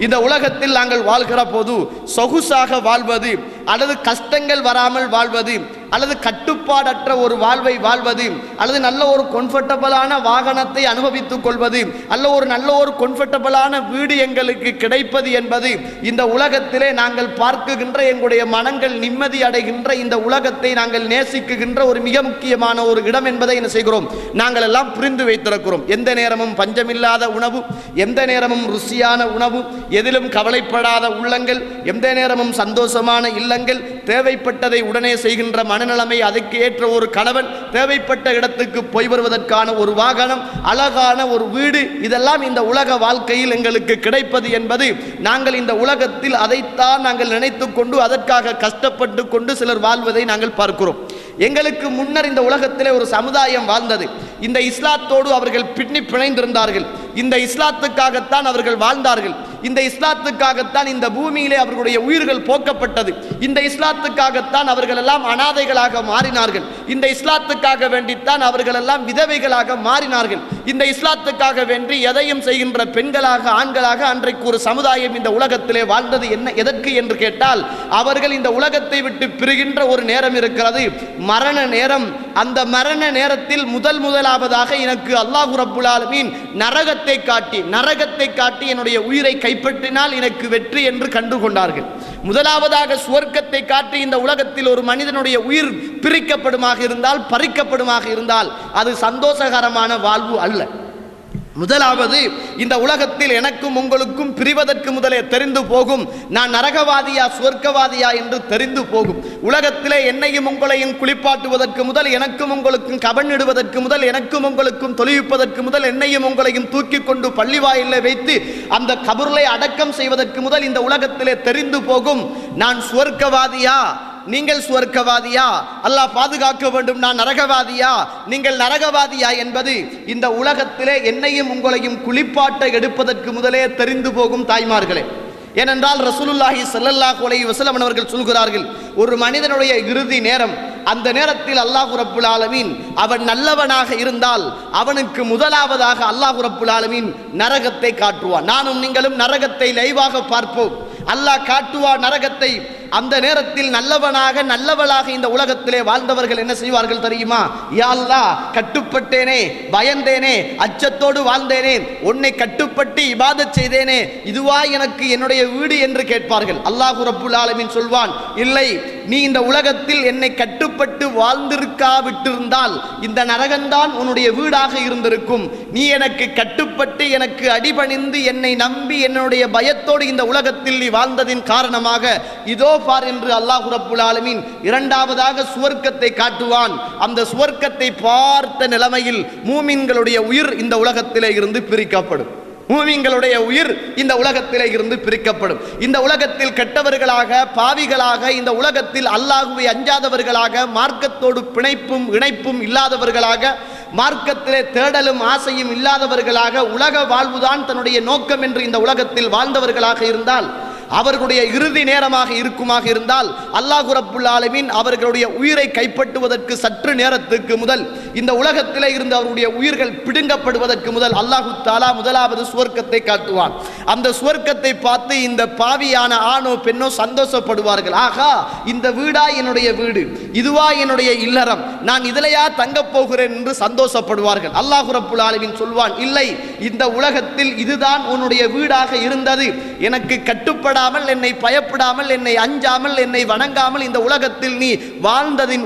இந்த உலகத்தில் நாங்கள் வாழ்கிற போது சொகுசாக வாழ்வது அல்லது கஷ்டங்கள் வராமல் வாழ்வது அல்லது கட்டுப்பாடற்ற ஒரு வாழ்வை வாழ்வது அல்லது நல்ல ஒரு கம்ஃபர்டபுளான வாகனத்தை அனுபவித்துக் கொள்வது அல்ல ஒரு நல்ல ஒரு கம்ஃபர்டபுளான வீடு எங்களுக்கு கிடைப்பது என்பது இந்த உலகத்திலே நாங்கள் பார்க்குகின்ற எங்களுடைய மனங்கள் நிம்மதி அடைகின்ற இந்த உலகத்தை நாங்கள் நேசிக்குகின்ற ஒரு மிக முக்கியமான ஒரு இடம் என்பதை என்ன செய்கிறோம்? நாங்கள் எல்லாம் புரிந்து வைத்திருக்கிறோம். எந்த நேரமும் பஞ்சமில்லாத உணவு எந்த நேரமும் ருசியான உணவு எதிலும் கவலைப்படாத உள்ளங்கள் எந்த நேரமும் சந்தோஷமான இல்லங்கள் தேவைப்பட்டதை உடனே செய்கின்ற மனநிலைமை அதுக்கு ஏற்ற ஒரு கணவன் தேவைப்பட்ட இடத்துக்கு போய் வருவதற்கான ஒரு வாகனம் அழகான ஒரு வீடு இதெல்லாம் இந்த உலக வாழ்க்கையில் எங்களுக்கு கிடைப்பது என்பது நாங்கள் இந்த உலகத்தில் அதைத்தான் நாங்கள் நினைத்து கொண்டு அதற்காக கஷ்டப்பட்டு கொண்டு சிலர் வாழ்வதை நாங்கள் பார்க்கிறோம். எங்களுக்கு முன்னர் இந்த உலகத்திலே ஒரு சமுதாயம் வாழ்ந்தது. இந்த இஸ்லாத்தோடு அவர்கள் பின்னி பிணைந்திருந்தார்கள். இந்த இஸ்லாத்துக்காகத்தான் அவர்கள் வாழ்ந்தார்கள். இந்த இஸ்லாத்துக்காகத்தான் இந்த பூமியிலே அவர்களுடைய உயிர்கள் போக்கப்பட்டது. இந்த இஸ்லாத்துக்காகத்தான் அவர்கள் எல்லாம் அனாதைகளாக மாறினார்கள். இந்த இஸ்லாத்துக்காக வேண்டித்தான் அவர்கள் எல்லாம் விதவைகளாக மாறினார்கள். இந்த இஸ்லாத்துக்காக வேண்டி எதையும் செய்கின்ற பெண்களாக ஆண்களாக அன்றைக்கு ஒரு சமுதாயம் இந்த உலகத்திலே வாழ்ந்தது என்ன எதற்கு என்று கேட்டால் அவர்கள் இந்த உலகத்தை விட்டு பிரிகின்ற ஒரு நேரம் இருக்கிறது. மரண நேரம். அந்த மரண நேரத்தில் முதல் முதலாவதாக எனக்கு அல்லாஹ் ரப்புல் நரகத்தை காட்டி நரகத்தை காட்டி என்னுடைய உயிரை கைப்பற்றினால் எனக்கு வெற்றி என்று கண்டு கொண்டார்கள் முதலாவதாக சுவர்க்கத்தை காட்டி இந்த உலகத்தில் ஒரு மனிதனுடைய உயிர் பிரிக்கப்படுமாக இருந்தால் பறிக்கப்படுமாக இருந்தால் அது சந்தோஷகரமான வாழ்வு அல்ல. முதலாவது இந்த உலகத்தில் எனக்கும் உங்களுக்கும் பிரிவதற்கு முதலே தெரிந்து போகும். நான் நரகவாதியா சுவர்க்கவாதியா என்று தெரிந்து போகும். உலகத்திலே என்னையும் உங்களையும் குளிப்பாட்டுவதற்கு முதல் எனக்கும் உங்களுக்கும் கபனிடுவதற்கு முதல் எனக்கும் உங்களுக்கும் தொழிவிப்பதற்கு முதல் என்னையும் உங்களையும் தூக்கி கொண்டு பள்ளிவாயிலே வைத்து அந்த கபருளை அடக்கம் செய்வதற்கு முதல் இந்த உலகத்திலே தெரிந்து போகும். நான் சுவர்க்கவாதியா நீங்கள் சுவர்க்கவாதியா? அல்லாஹ் பாதுகாக்க வேண்டும் நான் நரகவாதியா? நீங்கள் நரகவாதியா என்பது இந்த உலகத்திலே என்னையும் உங்களையும் குளிப்பாட்ட எடுப்பதற்கு முதலே தெரிந்து போகும் தாய்மார்களே. ஏனென்றால் ரசூலுல்லாஹி சல்லல்லா அலைஹி வஸல்லம் அவர்கள் சொல்கிறார்கள் ஒரு மனிதனுடைய இறுதி நேரம் அந்த நேரத்தில் அல்லாஹ் ரப்புல் ஆலமீன் அவன் நல்லவனாக இருந்தால் அவனுக்கு முதலாவதாக அல்லாஹ் ரப்புல் ஆலமீன் நரகத்தை காட்டுவான். நானும் நீங்களும் நரகத்தை லைவாக பார்ப்போம். அல்லாஹ் காட்டுவா நரகத்தை. அந்த நேரத்தில் நல்லவனாக நல்லவளாக இந்த உலகத்திலே வாழ்ந்தவர்கள் என்ன செய்வார்கள் தெரியுமா? யா கட்டுப்பட்டேனே பயந்தேனே அச்சத்தோடு வாழ்ந்தேனே உன்னை கட்டுப்பட்டு இபாத செய்தேனே இதுவா எனக்கு என்னுடைய வீடு என்று கேட்பார்கள். அல்லாஹ் ரப்புல் ஆலமின் சொல்வான் இல்லை நீ இந்த உலகத்தில் என்னை கட்டுப்பட்டு வாழ்ந்திருக்காவிட்டிருந்தால் இந்த நரகந்தான் உன்னுடைய வீடாக இருந்திருக்கும். நீ எனக்கு கட்டுப்பட்டு எனக்கு அடிபணிந்து என்னை நம்பி என்னுடைய பயத்தோடு இந்த உலகத்தில் நீ வாழ்ந்ததின் காரணமாக இதோ பார் என்று அல்லாஹு ரப்புல் ஆலமீன் இரண்டாவதாக சுவர்க்கத்தை காட்டுவான். அந்த சுவர்க்கத்தை பார்த்த நிலைமையில் மூமின்களுடைய உயிர் இந்த உலகத்திலே இருந்து பிரிக்கப்படும். மூமிங்களுடைய உயிர் இந்த உலகத்திலே இருந்து பிரிக்கப்படும். இந்த உலகத்தில் கெட்டவர்களாக பாவிகளாக இந்த உலகத்தில் அல்லாஹுவை அஞ்சாதவர்களாக மார்க்கத்தோடு பிணைப்பும் இணைப்பும் இல்லாதவர்களாக மார்க்கத்திலே தேடலும் ஆசையும் இல்லாதவர்களாக உலக வாழ்வுதான் தன்னுடைய நோக்கம் என்று இந்த உலகத்தில் வாழ்ந்தவர்களாக இருந்தால் அவர்களுடைய இறுதி நேரமாக இருக்குமாக இருந்தால் அல்லாஹ் ரப்புல் ஆலமீன் அவர்களுடைய உயிரை கைப்பற்றுவதற்கு சற்று நேரத்துக்கு முதல் இந்த உலகத்திலே இருந்து அவருடைய உயிர்கள் பிடுங்கப்படுவதற்கு முதல் அல்லாஹு தாலா முதலாவது சுவர்க்கத்தை காட்டுவான். அந்த சுவர்க்கத்தை பார்த்து இந்த பாவியான ஆணோ பெண்ணோ சந்தோஷப்படுவார்கள். ஆகா இந்த வீடா என்னுடைய வீடு. இதுவா என்னுடைய இல்லறம். நான் இதிலையா தங்கப் போகிறேன் என்று சந்தோஷப்படுவார்கள். அல்லாஹ் ரப்புல் சொல்வான் இல்லை இந்த உலகத்தில் இதுதான் உன்னுடைய வீடாக இருந்தது. எனக்கு கட்டுப்படாமல் என்னை பயப்படாமல் என்னை அஞ்சாமல் என்னை வணங்காமல் இந்த உலகத்தில் நீ வாழ்ந்ததின்